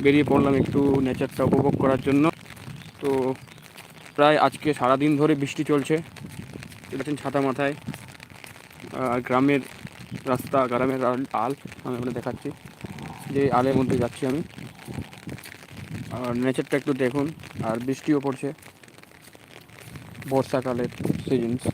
বেরিয়ে পড়লাম একটু নেচারটা উপভোগ করার জন্য। তো প্রায় আজকে সারাদিন ধরে বৃষ্টি চলছে। দেখছেন ছাতা মাথায়। আর গ্রামের রাস্তা, গ্রামের আল- আল, আমি আপনাদের দেখাচ্ছি। যে আলের মধ্যে যাচ্ছি আমি। আর নেচারটা একটু দেখুন। আর বৃষ্টিও পড়ছে। বর্ষাকালের সিজনস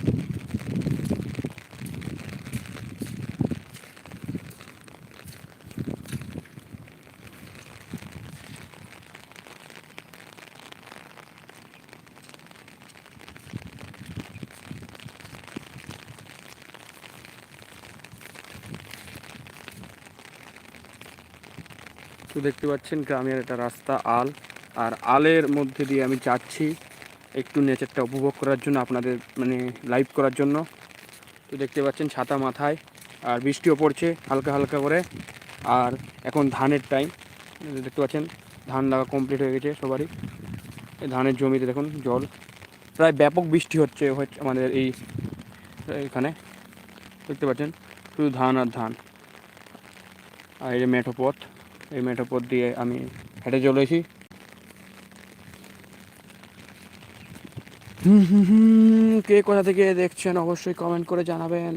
তো দেখতে পাচ্ছেন, গ্রামের একটা রাস্তা, আল। আর আলের মধ্যে দিয়ে আমি যাচ্ছি একটু নেচারটা উপভোগ করার জন্য, আপনাদের মানে লাইভ করার জন্য। তো দেখতে পাচ্ছেন ছাতা মাথায়, আর বৃষ্টিও পড়ছে হালকা হালকা করে। আর এখন ধানের টাইম দেখতে পাচ্ছেন, ধান লাগা কমপ্লিট হয়ে গেছে সবারই। ধানের জমিতে দেখুন জল। প্রায় ব্যাপক বৃষ্টি হচ্ছে হচ্ছে আমাদের এই, এখানে। দেখতে পাচ্ছেন, শুধু ধান আর ধান। আর এই যে মেঠো পথ। এই মেঠো পথ দিয়ে আমি হেঁটে চলেছি কে কোথা থেকে দেখছেন অবশ্যই কমেন্ট করে জানাবেন।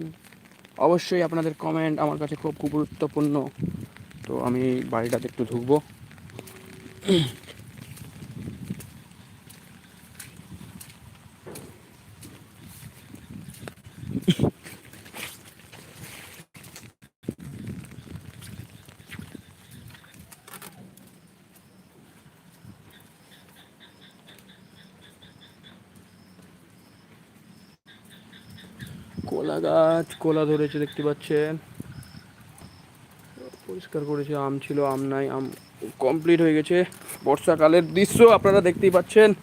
অবশ্যই আপনাদের কমেন্ট আমার কাছে খুব গুরুত্বপূর্ণ। তো আমি বাড়িটাতে একটু ঢুকবো। কলা গাছ কলা ধরেছে দেখতে পাচ্ছেন। পরিষ্কার করেছে, আম ছিল, আম নাই, আম কমপ্লিট হয়ে গেছে। বর্ষাকালের দৃশ্য আপনারা দেখতেই পাচ্ছেন।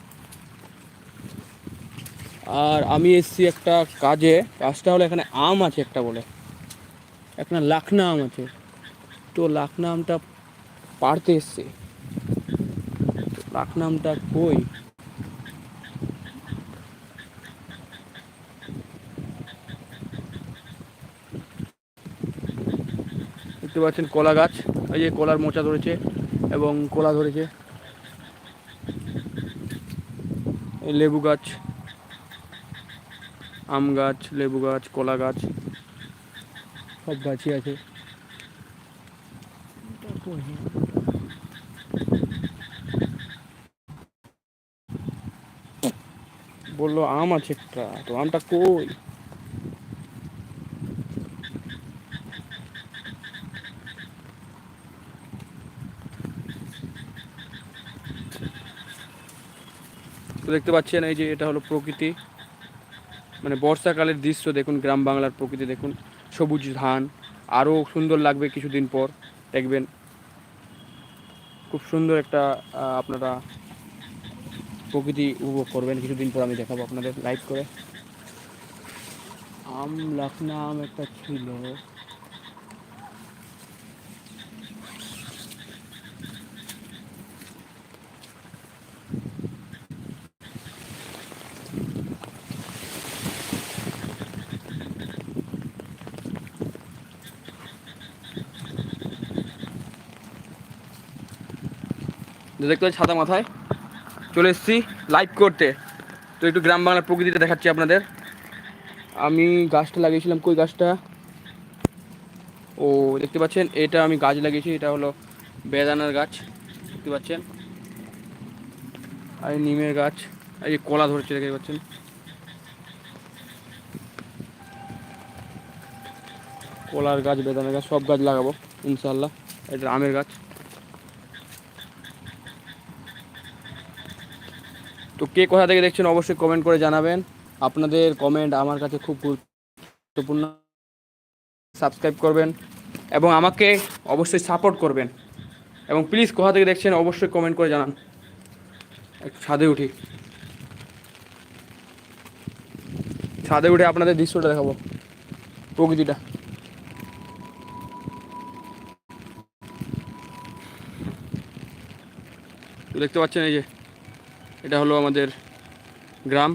আর আমি এসছি একটা কাজে, কাজটা হলো এখানে আম আছে একটা বলে। একটা লাখনা আম আছে। তো লাখনা আমটা পাড়তে এসছে। লাখনা আমটা কই? দেখতে পাচ্ছেন কলা গাছ, এই যে কলার মোচা ধরেছে এবং কলা ধরেছে। লেবু গাছ, আম গাছ, লেবু গাছ, কলা গাছ, সব গাছই আছে। বলল, আম আছে একটা, তো আমটা কই? তো দেখতে পাচ্ছেন এই যে এটা হলো প্রকৃতি। মানে বর্ষাকালের দৃশ্য দেখুন, গ্রাম বাংলার প্রকৃতি দেখুন। সবুজ ধান আরও সুন্দর লাগবে কিছুদিন পর, দেখবেন। খুব সুন্দর একটা আপনারা প্রকৃতি উপভোগ করবেন। কিছুদিন পর আমি দেখাবো আপনাদের লাইভ করে। আম লাখনা আম একটা ছিল। দেখতে পাচ্ছি ছাতা মাথায়। চলে এসেছি লাইভ করতে। তো একটু গ্রাম বাংলার প্রকৃতিটা দেখাচ্ছি আপনাদের। আমি গাছটা লাগিয়েছিলাম, কই গাছটা? ও, দেখতে পাচ্ছেন, এটা আমি গাছ লাগিয়েছি, এটা হলো বেদানার গাছ, দেখতে পাচ্ছেন। আর নিমের গাছ আর এই কলা ধরেছে, দেখতে পাচ্ছেন। কলার গাছ, বেদানার গাছ, সব গাছ লাগাবো ইনশাল্লাহ এটা আমের গাছ। তো কে কোথা থেকে দেখছেন অবশ্যই কমেন্ট করে জানাবেন। আপনাদের কমেন্ট আমার কাছে খুব গুরুত্বপূর্ণ। সাবস্ক্রাইব করবেন এবং আমাকে অবশ্যই সাপোর্ট করবেন। এবং প্লিজ কোথা থেকে দেখছেন অবশ্যই কমেন্ট করে জানান। ছাদে উঠি। ছাদে উঠে আপনাদের দৃশ্যটা দেখাবো। প্রকৃতিটা। দেখতে পাচ্ছেন এই যে এটা হলো আমাদের গ্রাম,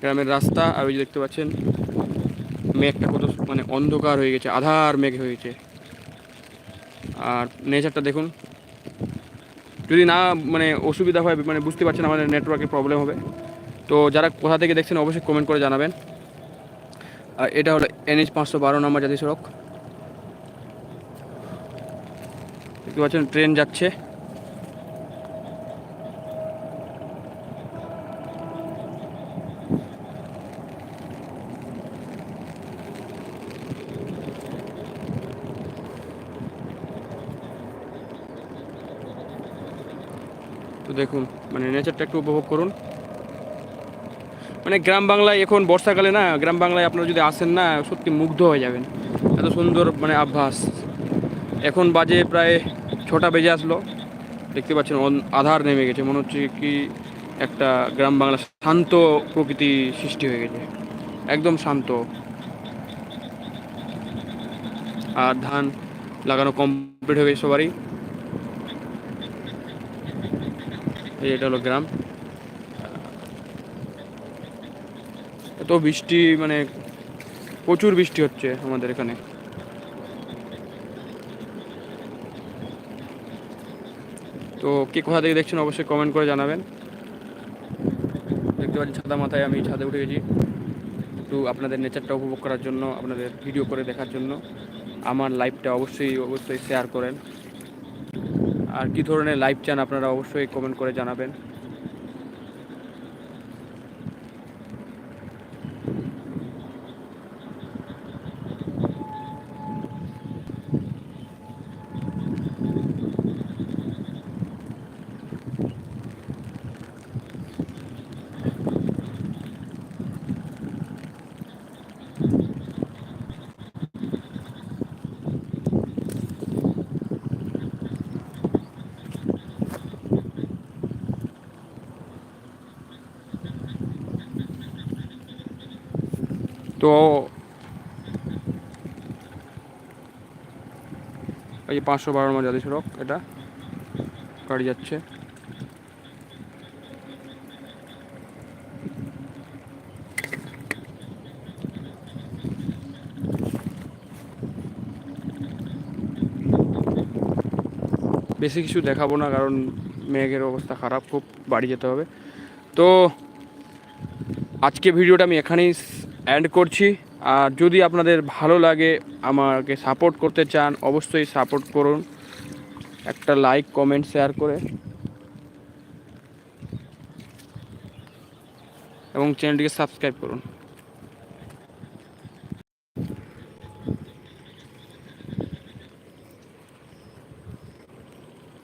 গ্রামের রাস্তা, আর ওই যে দেখতে পাচ্ছেন, মেঘটা কত মানে অন্ধকার হয়ে গেছে, আধার মেঘ হয়ে গেছে আর নেচারটা দেখুন। যদি না মানে অসুবিধা হয় মানে বুঝতে পারছেন আমাদের নেটওয়ার্কের প্রবলেম হবে। তো যারা কোথা থেকে দেখছেন, অবশ্যই কমেন্ট করে জানাবেন। আর এটা হলো এনএইচ পাঁচশো বারো নম্বর জাতীয় সড়ক। দেখতে পাচ্ছেন ট্রেন যাচ্ছে। তো দেখুন মানে নেচারটা একটু উপভোগ করুন। মানে গ্রাম বাংলায় এখন বর্ষাকালে না, গ্রাম বাংলায় আপনারা যদি আসেন না, সত্যি মুগ্ধ হয়ে যাবেন। এত সুন্দর মানে আভ্যাস এখন বাজে প্রায় ছটা বেজে আসলো। দেখতে পাচ্ছেন আধার নেমে গেছে। মনে হচ্ছে কি একটা গ্রাম বাংলা শান্ত প্রকৃতি সৃষ্টি হয়ে গেছে। একদম শান্ত। আর ধান লাগানো কমপ্লিট হয়ে গেছে সবারই এই এটা হলো গ্রাম। এত বৃষ্টি মানে প্রচুর বৃষ্টি হচ্ছে আমাদের এখানে। তো কে কোথা থেকে দেখছেন অবশ্যই কমেন্ট করে জানাবেন। দেখতে পাচ্ছি ছাদা মাথায় আমি ছাদে উঠে গেছি। একটু আপনাদের নেচারটা উপভোগ করার জন্য, আপনাদের ভিডিও করে দেখার জন্য। আমার লাইভটা অবশ্যই অবশ্যই শেয়ার করেন। আর কি ধরনের লাইভ চান আপনারা অবশ্যই কমেন্ট করে জানাবেন। তো এই পাঁচশো বারো নম্বর জাতীয় সড়ক এটা গাড়ি যাচ্ছে। বেশি কিছু দেখাবো না, কারণ মেঘের অবস্থা খারাপ, খুব বাড়ি যেতে হবে। তো আজকে ভিডিওটা আমি এখানেই এন্ড করছি। আর যদি আপনাদের ভালো লাগে, আমাকে সাপোর্ট করতে চান, অবশ্যই সাপোর্ট করুন। একটা লাইক কমেন্ট শেয়ার করে। এবং চ্যানেলটিকে সাবস্ক্রাইব করুন।